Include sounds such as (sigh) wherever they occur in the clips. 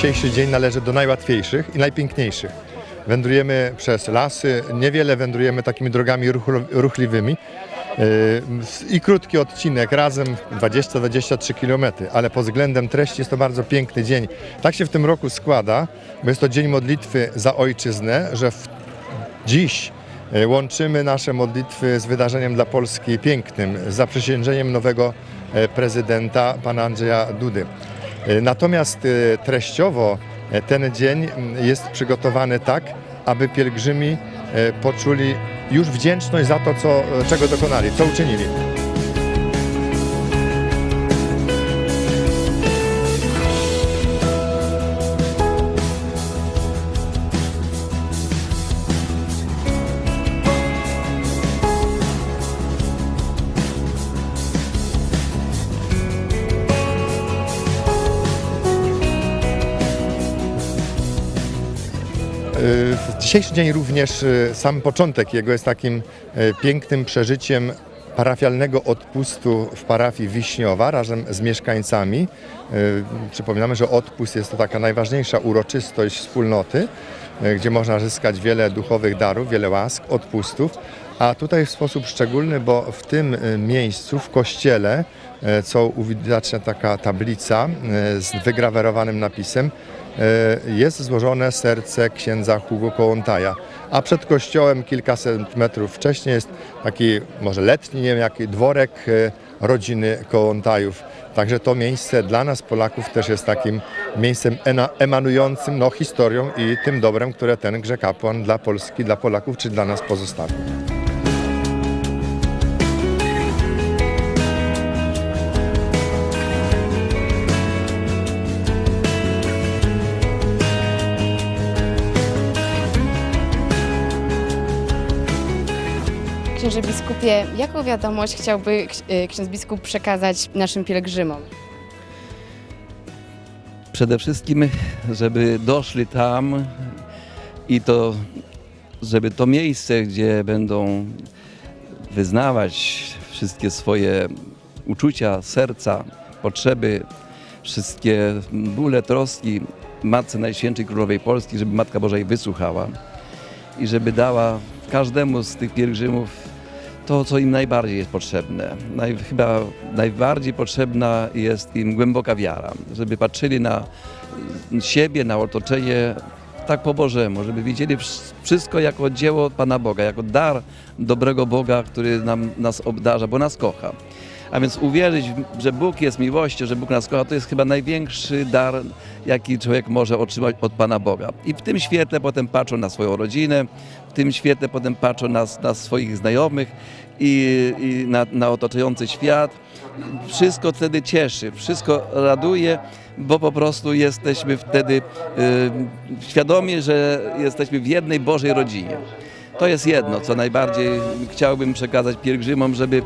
dzisiejszy dzień należy do najłatwiejszych i najpiękniejszych. Wędrujemy przez lasy, niewiele wędrujemy takimi drogami ruchliwymi. Yy, I krótki odcinek, razem 20-23 km, ale pod względem treści jest to bardzo piękny dzień. Tak się w tym roku składa, bo jest to dzień modlitwy za ojczyznę, że w Dziś e, łączymy nasze modlitwy z wydarzeniem dla Polski pięknym, z zaprzysiężeniem nowego e, prezydenta, pana Andrzeja Dudy. E, Natomiast e, treściowo e, ten dzień jest przygotowany tak, aby pielgrzymi poczuli już wdzięczność za to, co, czego dokonali, co uczynili. Dzisiejszy dzień również, y, sam początek jego jest takim y, pięknym przeżyciem parafialnego odpustu w parafii Wiśniowa razem z mieszkańcami. Y, Przypominamy, że odpust jest to taka najważniejsza uroczystość wspólnoty, gdzie można zyskać wiele duchowych darów, wiele łask, odpustów. A tutaj w sposób szczególny, bo w tym miejscu, w kościele, co uwidacznia taka tablica y, z wygrawerowanym napisem, E, jest złożone serce księdza Hugo Kołątaja. A przed kościołem kilkaset metrów wcześniej jest taki może letni, nie wiem jaki, dworek e, rodziny Kołątajów. Także to miejsce dla nas Polaków też jest takim miejscem emanującym no, historią i tym dobrem, które ten grzekapłan dla Polski, dla Polaków czy dla nas pozostawił. Księże biskupie, jaką wiadomość chciałby y, ksiądz biskup przekazać naszym pielgrzymom? Przede wszystkim, żeby doszli tam i to, żeby to miejsce, gdzie będą wyznawać wszystkie swoje uczucia, serca, potrzeby, wszystkie bóle, troski Matce Najświętszej Królowej Polski, żeby Matka Boża wysłuchała i żeby dała każdemu z tych pielgrzymów to, co im najbardziej jest potrzebne. Naj, chyba najbardziej potrzebna jest im głęboka wiara, żeby patrzyli na siebie, na otoczenie tak po Bożemu, żeby widzieli wsz- wszystko jako dzieło Pana Boga, jako dar dobrego Boga, który nam, nas obdarza, bo nas kocha. A więc uwierzyć, że Bóg jest miłością, że Bóg nas kocha, to jest chyba największy dar, jaki człowiek może otrzymać od Pana Boga. I w tym świetle potem patrzą na swoją rodzinę, w tym świetle potem patrzą na, na swoich znajomych i, i na, na otaczający świat. Wszystko wtedy cieszy, wszystko raduje, bo po prostu jesteśmy wtedy y, świadomi, że jesteśmy w jednej Bożej rodzinie. To jest jedno, co najbardziej chciałbym przekazać pielgrzymom, żeby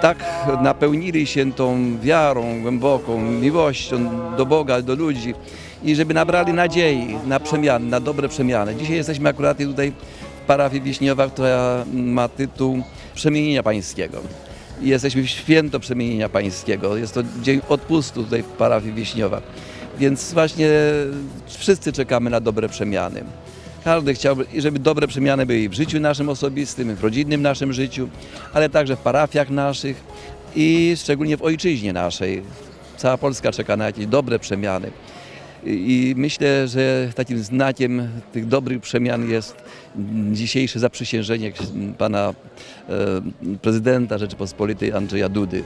tak napełnili się tą wiarą głęboką, miłością do Boga, do ludzi i żeby nabrali nadziei na przemiany, na dobre przemiany. Dzisiaj jesteśmy akurat tutaj w parafii Wiśniowa, która ma tytuł Przemienienia Pańskiego. I Jesteśmy w święto Przemienienia Pańskiego. Jest to dzień odpustu tutaj w parafii Wiśniowa. Więc właśnie wszyscy czekamy na dobre przemiany. Każdy chciałby, żeby dobre przemiany były w życiu naszym osobistym, w rodzinnym naszym życiu, ale także w parafiach naszych i szczególnie w ojczyźnie naszej. Cała Polska czeka na jakieś dobre przemiany. I i myślę, że takim znakiem tych dobrych przemian jest dzisiejsze zaprzysiężenie pana e, prezydenta Rzeczypospolitej Andrzeja Dudy.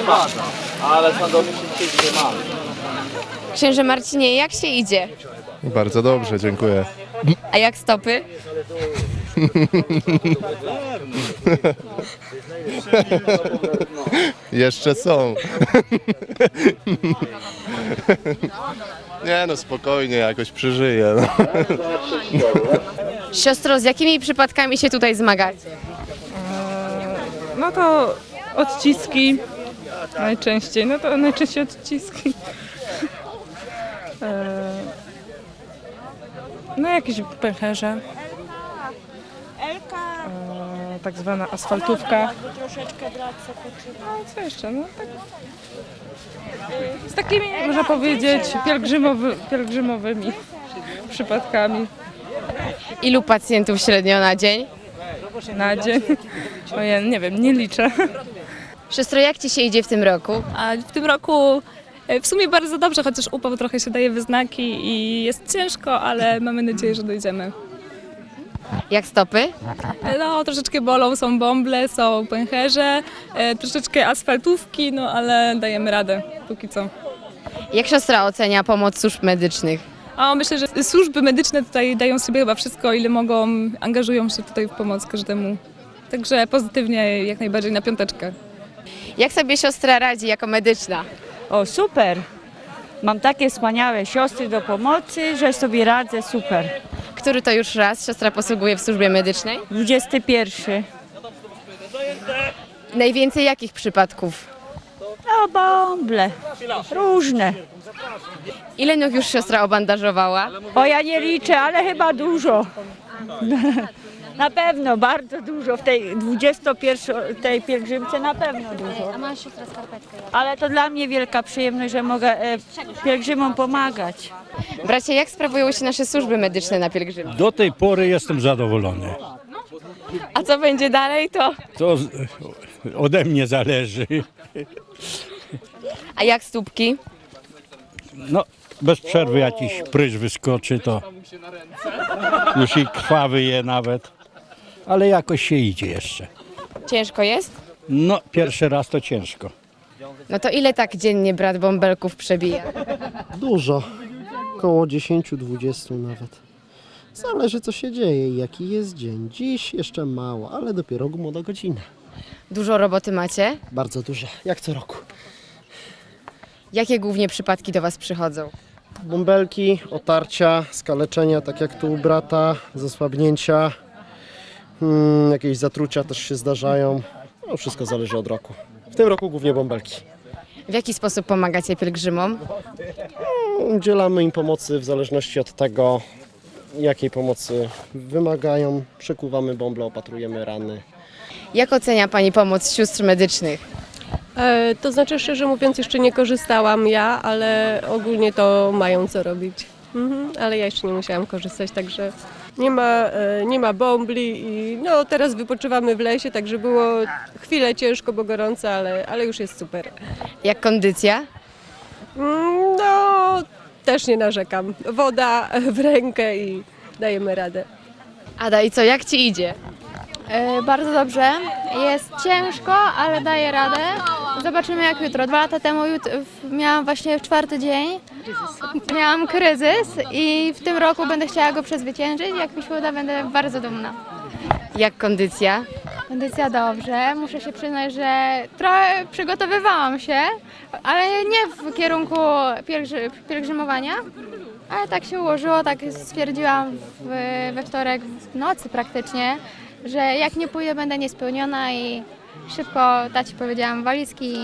Się trzyma, ale sandowicz się trzyma. Księże Marcinie, jak się idzie? Bardzo dobrze, dziękuję. A jak stopy? (laughs) Jeszcze są. (laughs) Nie no, spokojnie, jakoś przeżyję. No. Siostro, z jakimi przypadkami się tutaj zmagacie? No to odciski najczęściej, no to najczęściej odciski. E, No jakieś pęcherze. E, Tak zwana asfaltówka. No i co jeszcze? No, tak. Z takimi, można powiedzieć, pielgrzymowy, pielgrzymowymi przypadkami Ilu pacjentów średnio na dzień? na dzień. Ojej, nie wiem, nie liczę. Siostro, jak ci się idzie w tym roku? A w tym roku e, w sumie bardzo dobrze, chociaż upał trochę się daje wyznaki i jest ciężko, ale mamy nadzieję, że dojdziemy. Jak stopy? E, No, troszeczkę bolą, są bąble, są pęcherze, e, troszeczkę asfaltówki, no ale dajemy radę póki co. Jak siostra ocenia pomoc służb medycznych? A myślę, że służby medyczne tutaj dają sobie chyba wszystko, ile mogą, angażują się tutaj w pomoc każdemu. Także pozytywnie, jak najbardziej na piąteczkę. Jak sobie siostra radzi jako medyczna? O, super. Mam takie wspaniałe siostry do pomocy, że sobie radzę super. Który to już raz siostra posługuje w służbie medycznej? 21. Najwięcej jakich przypadków? No, bąble. Różne. Ile nóg już siostra obandażowała? O, ja nie liczę, ale chyba dużo. (laughs) Na pewno, bardzo dużo. W tej 21 tej pielgrzymce na pewno dużo. Ale to dla mnie wielka przyjemność, że mogę e, pielgrzymom pomagać. Bracie, jak sprawują się nasze służby medyczne na pielgrzymce? Do tej pory jestem zadowolony. A co będzie dalej, to... To z- ode mnie zależy. A jak stópki? No, bez przerwy jakiś pryż wyskoczy, to już i krwawy je nawet. Ale jakoś się idzie jeszcze. Ciężko jest? No, pierwszy raz to ciężko. No to ile tak dziennie brat bąbelków przebija? Dużo. Około 10-20 nawet. Zależy co się dzieje i jaki jest dzień. Dziś jeszcze mało, ale dopiero młoda godzina. Dużo roboty macie? Bardzo dużo, jak co roku. Jakie głównie przypadki do Was przychodzą? Bąbelki, otarcia, skaleczenia, tak jak tu u brata, zasłabnięcia, jakieś zatrucia też się zdarzają. No, wszystko zależy od roku. W tym roku głównie bąbelki. W jaki sposób pomagacie pielgrzymom? Udzielamy im pomocy w zależności od tego, jakiej pomocy wymagają. Przekuwamy bąble, opatrujemy rany. Jak ocenia Pani pomoc sióstr medycznych? E, to znaczy, szczerze mówiąc, jeszcze nie korzystałam ja, ale ogólnie to mają co robić. Mhm, ale ja jeszcze nie musiałam korzystać, także nie ma, e, nie ma bąbli i no teraz wypoczywamy w lesie, także było chwilę ciężko, bo gorąco, ale, ale już jest super. Jak kondycja? Mm, No, też nie narzekam. Woda w rękę i dajemy radę. Ada, i co, jak Ci idzie? E, Bardzo dobrze. Jest ciężko, ale daję radę. Zobaczymy jak jutro. Dwa lata temu jut- w- miałam właśnie w czwarty dzień. Miałam kryzys i w tym roku będę chciała go przezwyciężyć. Jak mi się uda, będę bardzo dumna. Jak kondycja? Kondycja dobrze. Muszę się przyznać, że trochę przygotowywałam się, ale nie w kierunku pielgrzy- pielgrzymowania. Ale tak się ułożyło, tak stwierdziłam w, we wtorek w nocy praktycznie, że jak nie pójdę, będę niespełniona i szybko taci powiedziałam walizki,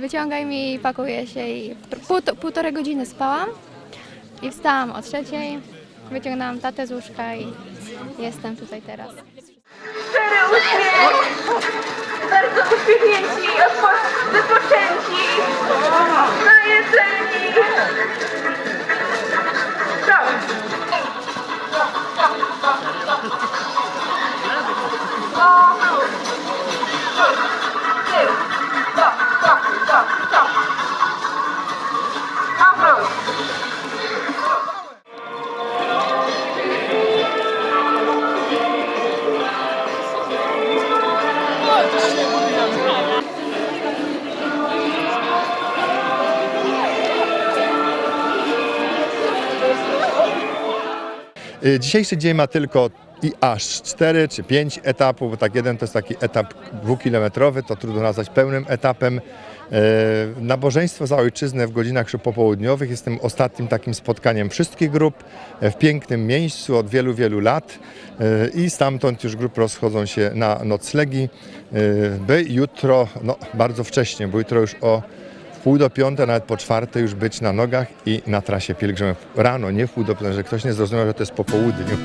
wyciągaj mi i pakuję się i pół, półtorej godziny spałam i wstałam o trzeciej, wyciągnęłam tatę z łóżka i jestem tutaj teraz. Szczery uśmiech, bardzo uśmiechnięci, odpo- wypoczęci, najedzeni. Dzisiejszy dzień ma tylko i aż 4 czy 5 etapów, bo tak jeden to jest taki etap dwukilometrowy, to trudno nazwać pełnym etapem. E, Nabożeństwo za ojczyznę w godzinach popołudniowych. Jest tym ostatnim takim spotkaniem wszystkich grup e, w pięknym miejscu od wielu, wielu lat. I stamtąd już grupy rozchodzą się na noclegi, by jutro, no bardzo wcześnie, bo jutro już o pół do piąte, nawet po czwarte już być na nogach i na trasie pielgrzymów. Rano, nie w pół do piąte, że ktoś nie zrozumiał, że to jest po południu.